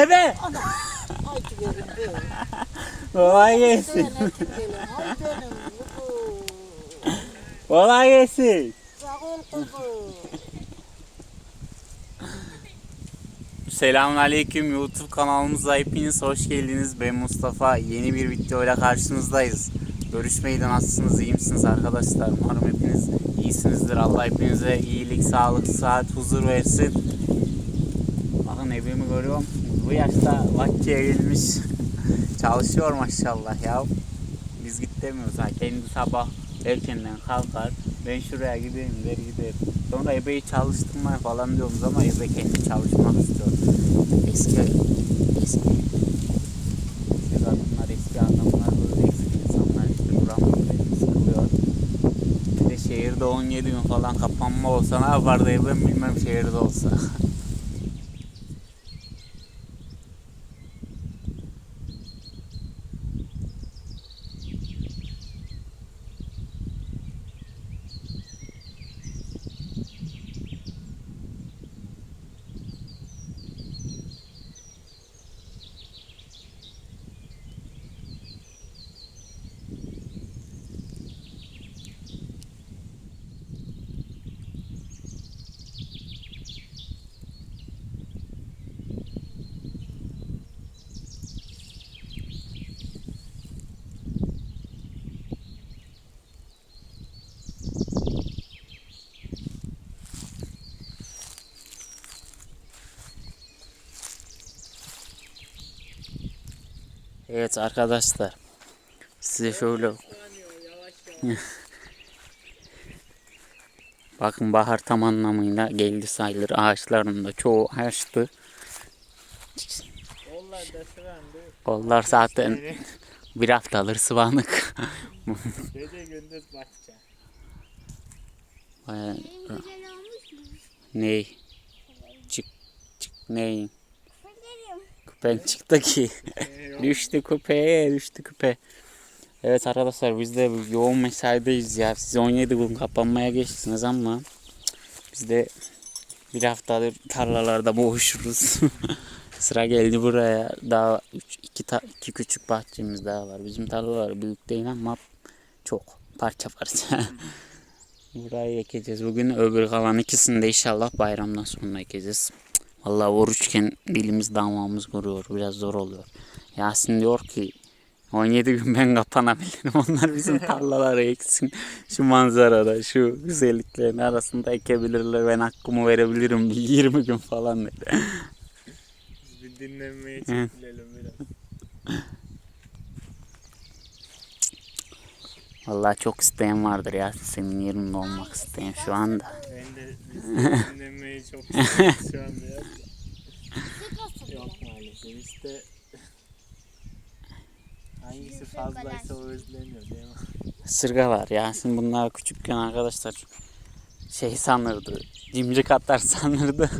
Ana. Ay gidelim be. Kolay gelsin. Kolay gelsin. Selamünaleyküm YouTube kanalımıza hepiniz hoş geldiniz. Ben Mustafa. Yeni bir videoyla karşınızdayız. Görüşmeyi de nasılsınız? iyi misiniz arkadaşlar? Umarım hepiniz iyisinizdir. Allah hepinize iyilik, sağlık, sıhhat, huzur versin. Bakın evimi görüyorum. Bu yaşta vaktiye gelmiş. Çalışıyor maşallah ya. Biz git demiyoruz ha. Kendi sabah erkenden kalkar. Ben şuraya gideyim der giderim. Sonra ebeyi çalıştırmaya falan diyoruz ama ebe kendi çalışmak istiyor. Eski eski eski adamlar eski adamlar böyle eski insanlar işte buram böyle sıkılıyor. Bir de şehirde 17 gün falan kapanma olsa ne yapardı ben bilmem şehirde olsa. Evet arkadaşlar. Size şöyle Bakın bahar tam anlamıyla geldi sayılır. Ağaçların da çoğu açtı. Onlar da sıvandı. Onlar zaten bir haftadır sıvanık. Gece gündüz bakacağım. Bayağı-? Ney? Çık çık ney? Bakarım. Küpen çıktı ki. düştü küpeye düştü küpe. Evet arkadaşlar biz de yoğun mesaideyiz ya. Siz 17 gün kapanmaya geçtiniz ama biz de bir haftadır tarlalarda boğuşuruz. Sıra geldi buraya. Daha üç, iki, ta, iki küçük bahçemiz daha var. Bizim tarlalar büyük değil ama çok parça parça. Burayı ekeceğiz. Bugün öbür kalan ikisini de inşallah bayramdan sonra ekeceğiz. Vallahi oruçken dilimiz damağımız kuruyor. Biraz zor oluyor. Yasin diyor ki 17 gün ben kapanabilirim. Onlar bizim tarlaları eksin. Şu manzarada, şu güzelliklerin arasında ekebilirler. Ben hakkımı verebilirim. Bir 20 gün falan dedi. Biz bir dinlenmeye çekilelim biraz. Vallahi çok isteyen vardır ya senin yerinde olmak isteyen şu anda. Ben de dinlenmeyi çok istiyorum şu anda ya. Yok maalesef işte hangisi fazlaysa o özleniyor değil mi? Isırga var Yasin bunlar küçükken arkadaşlar şey sanırdı. Cimcik atar sanırdı.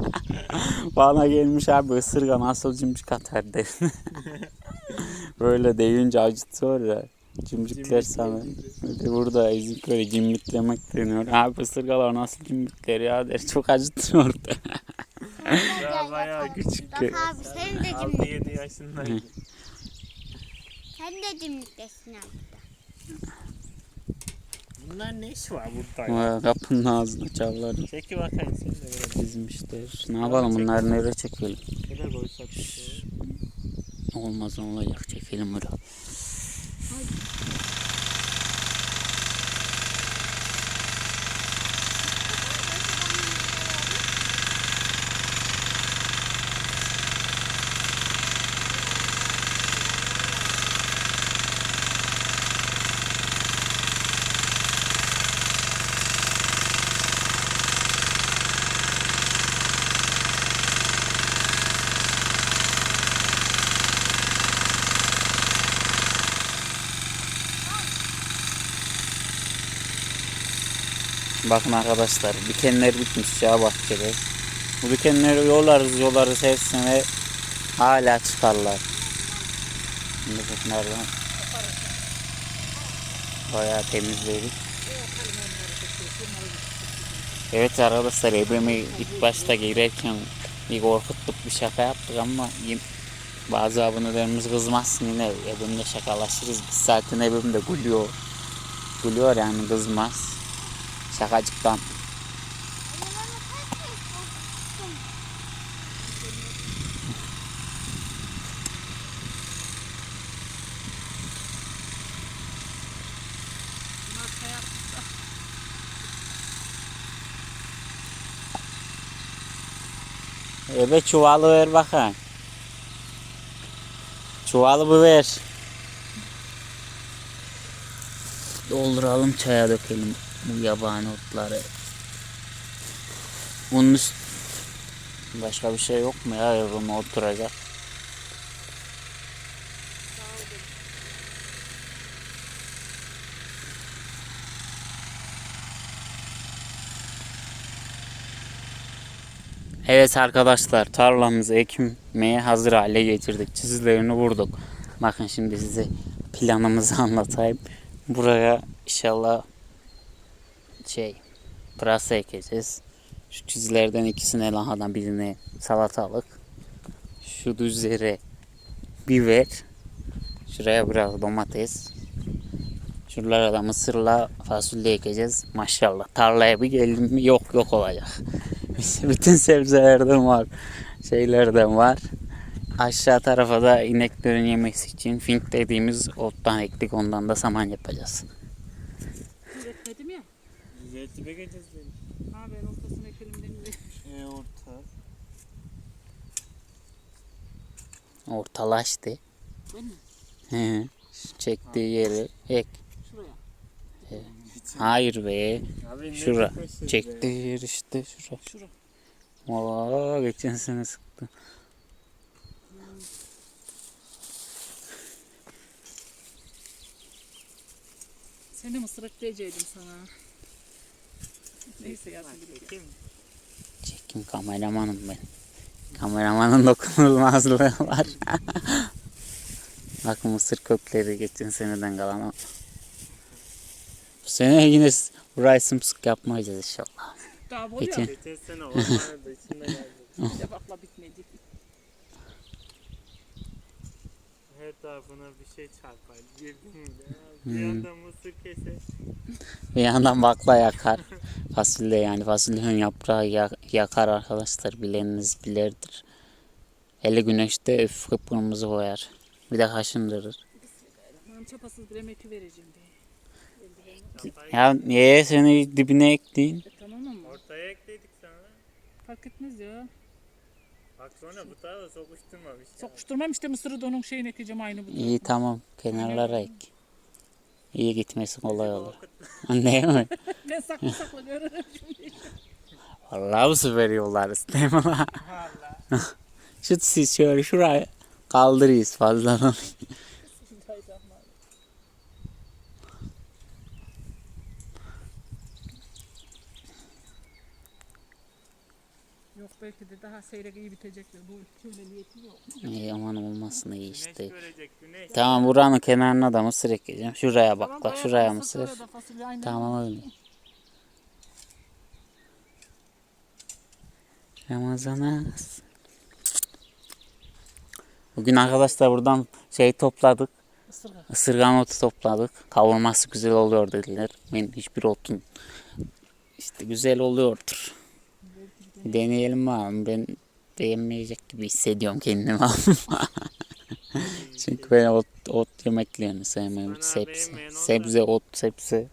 Bana gelmiş abi ısırga nasıl cimcik atar dedi. Böyle deyince acıtıyor ya. Cimcikler. Bir de burada ezik böyle cimriklemek deniyor. Abi ısırgalar nasıl cimrikler ya der. Çok acıtıyordu. Ya bayağı küçük. Bak abi sen de. 6-7 yaşındaydı. Sen de cimriklesin abi. Bunlar ne iş var burada ya? Kapının ağzına çavlarını Çeki bakayım sen de böyle. dizmişler. Ne yapalım bunları nereye çekelim? Böyle koysak. Olmaz olacak çekelim öyle. Bakın arkadaşlar dikenler bitmiş ya bahçede. Bu dikenleri yolarız her sene hala çıkarlar. Şimdi bunlardan bayağı temizledik. Evet arkadaşlar ebemi ilk başta girerken bir korkuttuk bir şaka yaptık ama Bazı abonelerimiz kızmazsın yine evimde şakalaşırız. Biz zaten evimde gülüyor. Gülüyor yani kızmaz. Şakacıktan. Evet çuvalı ver bakayım. Çuvalı bir ver. Dolduralım çaya dökelim bu yabani otları. Bunun üst... Başka bir şey yok mu ya bunu oturacak? Evet arkadaşlar tarlamızı ekmeye hazır hale getirdik. Çizgilerini vurduk. Bakın şimdi size planımızı anlatayım. Buraya inşallah şey pırasa ekeceğiz. Şu çizgilerden ikisine lahana birine salatalık. Şu düzlere biber. Şuraya biraz domates. Şuralara da mısırla fasulye ekeceğiz. Maşallah tarlaya bir geldim mi yok yok olacak. Bütün sebzelerden var. Şeylerden var. Aşağı tarafa da ineklerin yemesi için fink dediğimiz ottan ektik. Ondan da saman yapacağız. Üretmedim ya. Zeytin bekeceğiz beni. Ha ben ortasına ekelim dedim. E orta. Ortalaştı. Ben mi? He. Şu Çektiği yeri ek. Şuraya. Hayır be. Abi Şura. Çektiği yer işte şura. Şura. Oo, geçen sene sıktı. Seni mısır ekleyeceydim sana. Neyse ya. sen bilirsin. Kim? Çekim kameramanım ben. Kameramanın dokunulmazlığı var. Bak mısır kökleri geçen seneden kalan. Bu sene yine burayı sımsık yapmayacağız inşallah. Daha bol Geçen- ya. Geçen sene içinde geldi. Cevapla bitmedi. Her tarafına bir şey çarpar. Birbirine. Bir yandan mısır keser. Bir yandan bakla yakar. Fasulye yani fasulyenin yaprağı ya- yakar arkadaşlar. Bileniniz bilerdir. Eli güneşte öf kıpkırmızı koyar. Bir de kaşındırır. Ben çapasız bir emek vereceğim diye. Ya niye seni dibine ektiğin? E tamam ama Ortaya ekledik sana. fark etmez ya. Bak sonra bu tarafa sokuşturmamış. Sokuşturmam işte mısırı da onun şeyini ekeceğim aynı bu. İyi tamam kenarlara ek. İyi gitmesi kolay olur. Değil mi? Ben saklı saklı görürüm şimdi. Vallahi bu sefer yollarız değil mi lan? Şu siz şöyle şuraya kaldırıyız fazladan. Yok belki de daha seyrek iyi bitecekler. Bu şöyle niyetim yok. İyi aman olmasın iyi Güneş işte. görecek güneş. Tamam buranın kenarına da mısır ekeceğim. Şuraya Tamam, bak bak şuraya mısır. Tamam öyle. Ramazan ağası. Bugün arkadaşlar buradan şey topladık. Isırga. Isırgan otu topladık. Kavurması güzel oluyor dediler. Ben hiçbir otun işte güzel oluyordur. Deneyelim abi. Ben beğenmeyecek gibi hissediyorum kendimi ama. Çünkü ben ot, ot yemeklerini sevmem. Bana Sebze, sebze, ot, sebze.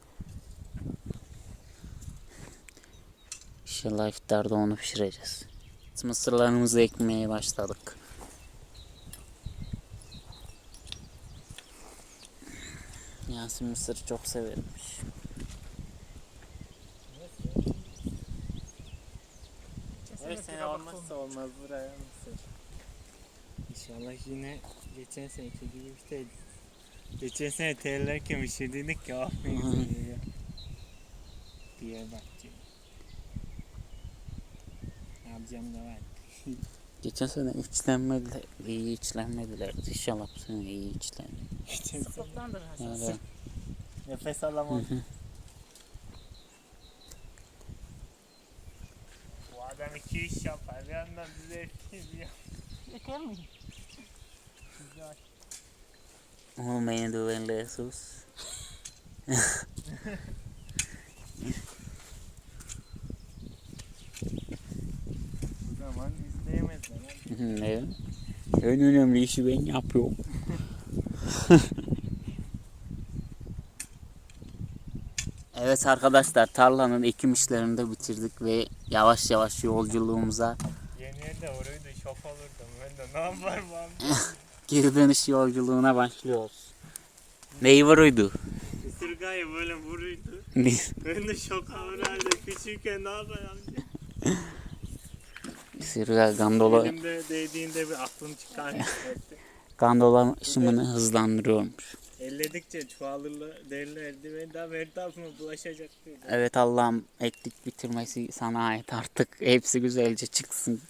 İnşallah iftarda onu pişireceğiz. Mısırlarımızı ekmeye başladık. Yasin mısır çok severmiş. Her sene olmazsa olmaz buraya mısır. İnşallah yine geçen seneki gibi bir şey. Geçen sene terlerken bir şey dedik ki aferin diye. Diye bakacağım. Ne yapacağım da var. Geçen sene içlenmediler, iyi içlenmediler. İnşallah bu sene iyi içlenir. Yani aşağısı. nefes alamadım. Bu adam iki iş yapar. Bir yandan bize bir yandan Eker mi? Oğlum beni dövenle sus. O zaman izleyemezler. ne? En önemli işi ben yapıyorum. evet arkadaşlar tarlanın ekim işlerini de bitirdik ve yavaş yavaş yolculuğumuza Yeni yerde orayı da şok olurdum. Ben de ne yaparım abi? geri dönüş yolculuğuna başlıyoruz. Neyi vuruydu? Isırgayı böyle vuruydu. Ben de şok herhalde. Küçükken ne yapayım? Sırga gandola, Elimde değdiğinde bir aklım çıkar. gandola ışımını hızlandırıyormuş. Elledikçe çoğalırlar derlerdi ve daha etrafıma bulaşacaktı. Evet Allah'ım eklik bitirmesi sana ait artık. Hepsi güzelce çıksın.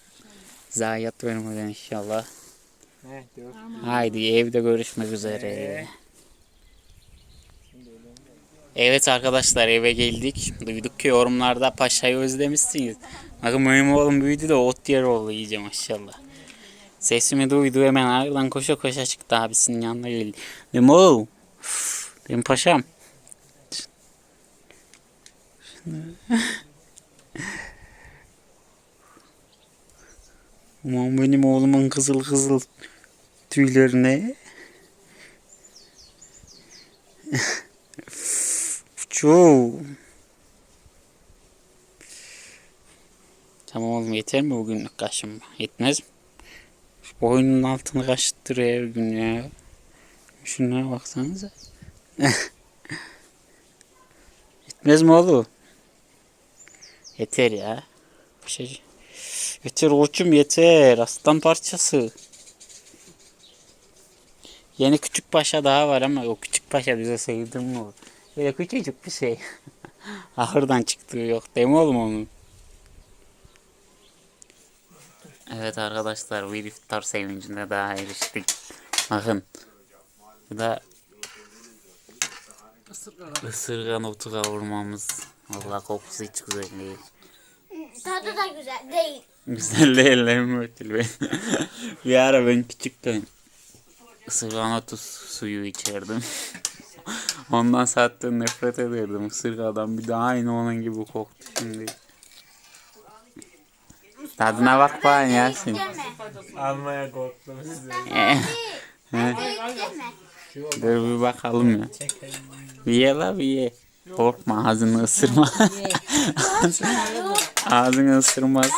Zayiat vermeden inşallah. Heh diyor. Haydi evde görüşmek üzere. Evet arkadaşlar eve geldik. Duyduk ki yorumlarda paşayı özlemişsiniz. Bakın benim oğlum büyüdü de ot yer oldu iyice maşallah. Sesimi duydu hemen aradan koşa koşa çıktı abisinin yanına geldi. Dedim üf, Dedim paşam. Aman benim oğlumun kızıl kızıl tüylerine. Çok. Tamam oğlum yeter mi bugünlük kaşınma? Yetmez mi? Şu boynunun altını kaşıttırıyor her gün ya. Şunlara baksanıza. Yetmez mi oğlum? Yeter ya. Bir şey. Yeter koçum yeter. Aslan parçası. Yeni küçük paşa daha var ama o küçük paşa bize sevdirmiyor. Böyle küçücük bir şey. Ahırdan çıktığı yok. Değil mi oğlum onun? Evet arkadaşlar bir iftar sevincine daha eriştik. Bakın. Bu da ısırgan otu kavurmamız. Valla kokusu hiç güzel değil. Tadı da güzel değil. Güzel de ellerimi ötül ben. bir ara ben küçükken ısırgan otu suyu içerdim. Ondan zaten nefret ederdim ısırgadan. Bir de aynı onun gibi koktu şimdi. Tadına bak bana Yasin. Almaya korktum size. Deme. Dur bir bakalım ya. Bir ye la bir ye. Korkma ağzını ısırma. ağzını ısırmaz.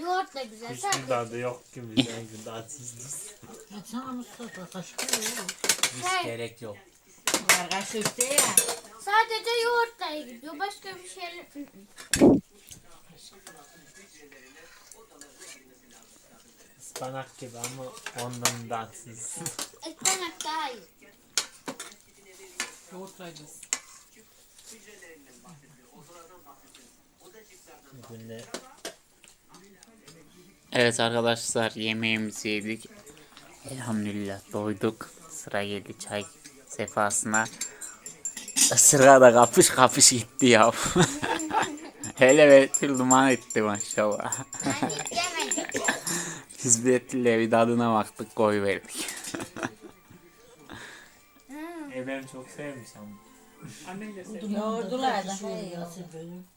Yoğurt da güzel. Hiçbir tadı yok Mustafa kaşık yok. Hiç gerek yok. Var kaşık değil ya. sadece yoğurtla gidiyor. Başka bir şey. Ispanak gibi ama ondan tatsız. Ispanak daha iyi. Yoğurtlayacağız. Bugün de Evet arkadaşlar yemeğimizi yedik. Elhamdülillah doyduk. Sıra geldi çay sefasına. Isırga da kapış kapış gitti ya. Hele Betül duman etti maşallah. Biz Betül'le bir tadına baktık koy verdik. e ben çok sevmiş ama. Annem de seviyor. Yoğurdular da. Benim.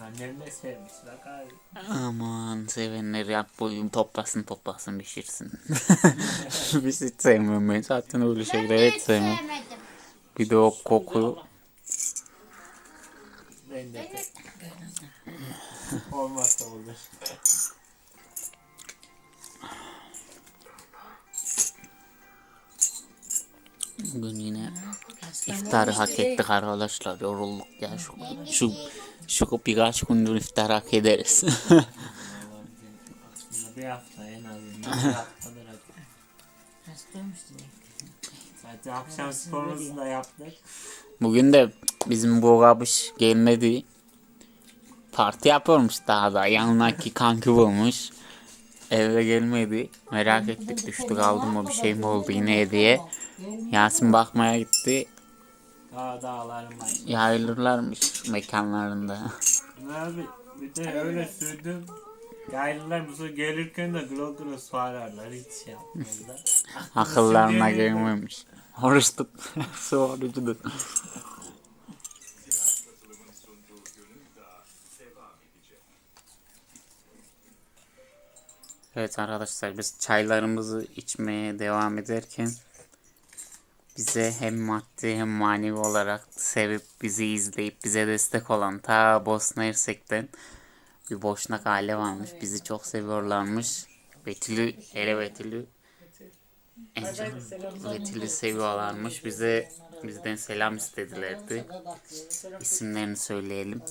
Annem de sevmiş. Bak abi. Aman sevenler yap boyun toplasın toplasın pişirsin. Biz hiç sevmiyorum ben zaten öyle Ben şeyler de hiç sevmem. Bir de o koku. Ben de Olmazsa olur. Bugün yine iftarı hak ettik arkadaşlar. Yorulduk ya şu şu şu birkaç gündür iftar hak ederiz. Aslında bir hafta en azından bir haftadır. Zaten akşam sporumuzu da yaptık. Bugün de bizim bu kabış gelmedi. Parti yapıyormuş daha da. Yanındaki kanki bulmuş. Eve gelmedi. Merak ettik düştü kaldı mı bir şey mi oldu yine diye. Yasin bakmaya gitti. Dağ dağlarım var. Yayılırlarmış mekanlarında. Abi bir de öyle sürdüm. Gayrılar bizi gelirken de glo glo sorarlar hiç şey yapmazlar. Akıllarına gelmemiş. Oruç tut. Su orucudur. Evet arkadaşlar biz çaylarımızı içmeye devam ederken bize hem maddi hem manevi olarak sevip bizi izleyip bize destek olan ta Bosna Hersek'ten bir boşnak aile varmış. Bizi çok seviyorlarmış. Betül'ü, hele Betül'ü Betül'ü seviyorlarmış. Bize bizden selam istedilerdi. İsimlerini söyleyelim.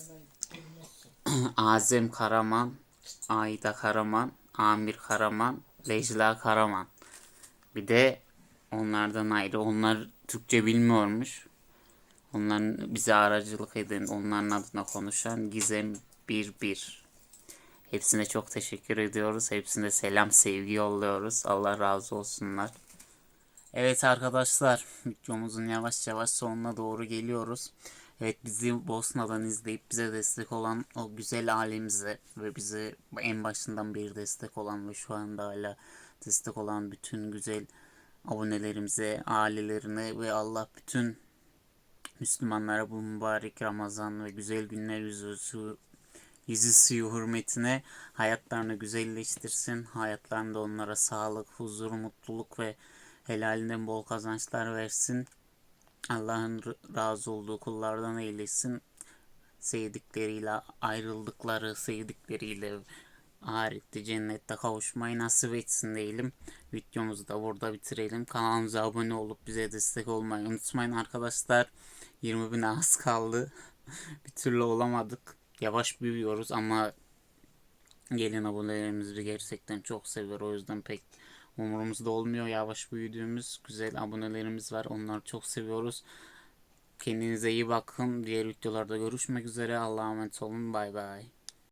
Azem Karaman, Ayda Karaman, Amir Karaman, Lejla Karaman. Bir de onlardan ayrı. Onlar Türkçe bilmiyormuş. Onların bize aracılık eden, onların adına konuşan Gizem 11. Hepsine çok teşekkür ediyoruz. Hepsine selam, sevgi yolluyoruz. Allah razı olsunlar. Evet arkadaşlar, videomuzun yavaş yavaş sonuna doğru geliyoruz. Evet bizi Bosna'dan izleyip bize destek olan o güzel ailemize ve bize en başından beri destek olan ve şu anda hala destek olan bütün güzel abonelerimize, ailelerine ve Allah bütün Müslümanlara bu mübarek Ramazan ve güzel günler yüzü su, yüzü suyu hürmetine hayatlarını güzelleştirsin. Hayatlarında onlara sağlık, huzur, mutluluk ve helalinden bol kazançlar versin. Allah'ın razı olduğu kullardan eylesin. Sevdikleriyle ayrıldıkları, sevdikleriyle ahirette cennette kavuşmayı nasip etsin diyelim. Videomuzu da burada bitirelim. Kanalımıza abone olup bize destek olmayı unutmayın arkadaşlar. 20 bin az kaldı. bir türlü olamadık. Yavaş büyüyoruz ama gelin abonelerimizi gerçekten çok seviyor. O yüzden pek umurumuzda olmuyor. Yavaş büyüdüğümüz güzel abonelerimiz var. Onları çok seviyoruz. Kendinize iyi bakın. Diğer videolarda görüşmek üzere. Allah'a emanet olun. Bay bay.